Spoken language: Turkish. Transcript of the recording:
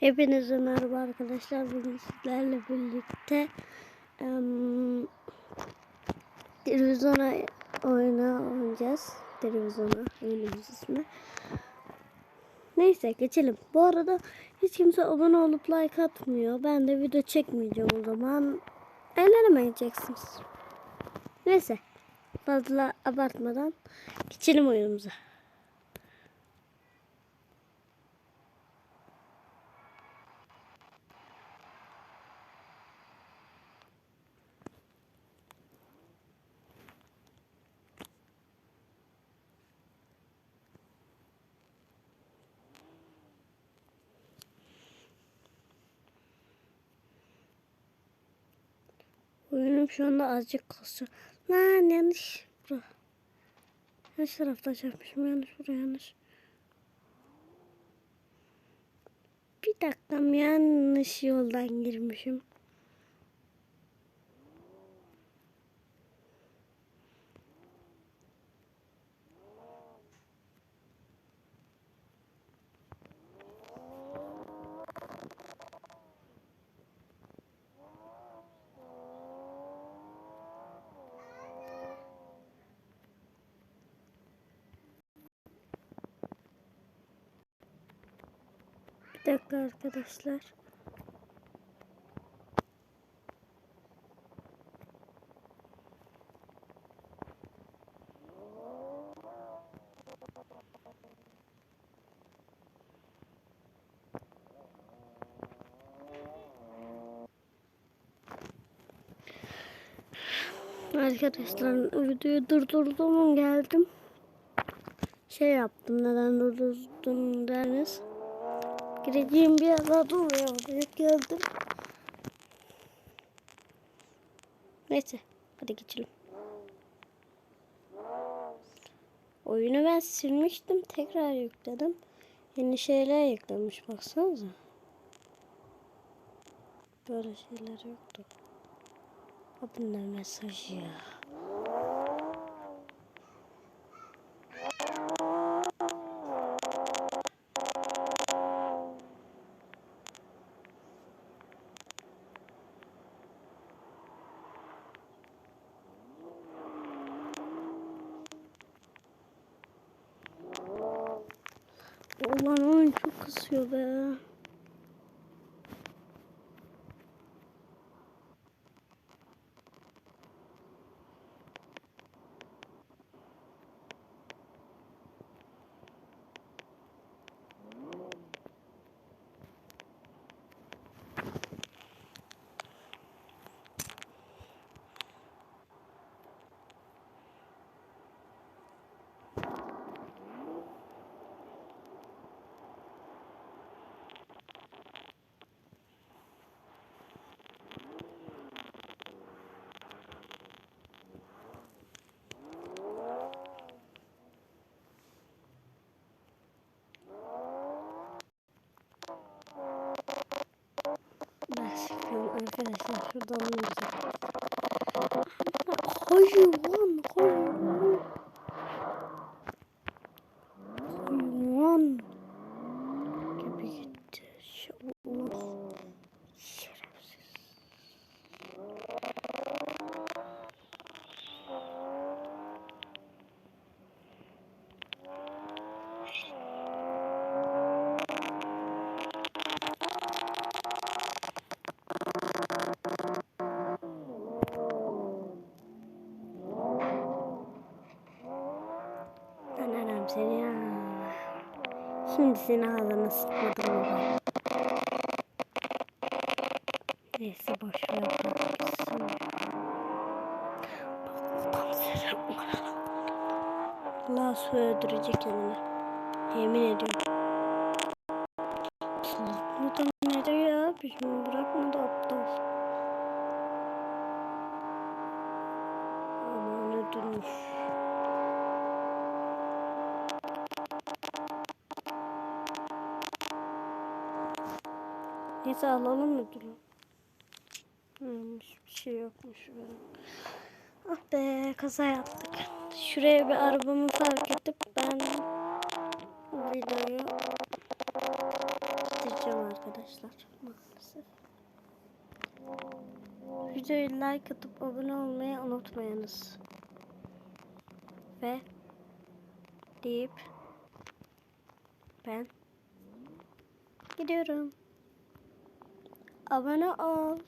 Hepinize merhaba arkadaşlar. Bugün sizlerle birlikte em, televizyona oyunu oynayacağız. Televizyona oyunumuz ismi. Neyse geçelim. Bu arada hiç kimse abone olup like atmıyor. Ben de video çekmeyeceğim o zaman. Eğlenemeyeceksiniz. Neyse. Fazla abartmadan geçelim oyunumuza. Oyunum şu anda azıcık kasıyor. Lan yanlış. Bura. Yanlış taraftan çarpmışım. Yanlış buraya yanlış. Bir dakikam yanlış yoldan girmişim. Dakika arkadaşlar. Arkadaşlar videoyu durdurdum geldim. Şey yaptım neden durdurdum deriniz. Gireceğim bir daha duruyor. Oraya geldim. Neyse. Hadi geçelim. Oyunu ben silmiştim. Tekrar yükledim. Yeni şeyler yüklenmiş. Baksanıza. Böyle şeyler yoktu. Ha bunlar mesaj ya. Ulan oyun çok kısıyor be. Ben çıkıyorum arkadaşlar şuradan oynayacağım. Hayvan, hayvan. Aram seni ya. Şimdi seni ağzına sıkmadım mı? Neyse boş ver Allah su öldürecek kendini. Yemin ediyorum. Bırakmadı nereye ya? Bizim bırakmadı aptal. Aman ödülmüş. Neyse alalım mı durum? Hmm, hiçbir şey yokmuş. Ah be kaza yaptık. Şuraya bir arabamı park edip ben videoyu bitireceğim arkadaşlar. Maalesef. Videoyu like atıp abone olmayı unutmayınız. Ve deyip ben gidiyorum abone ol.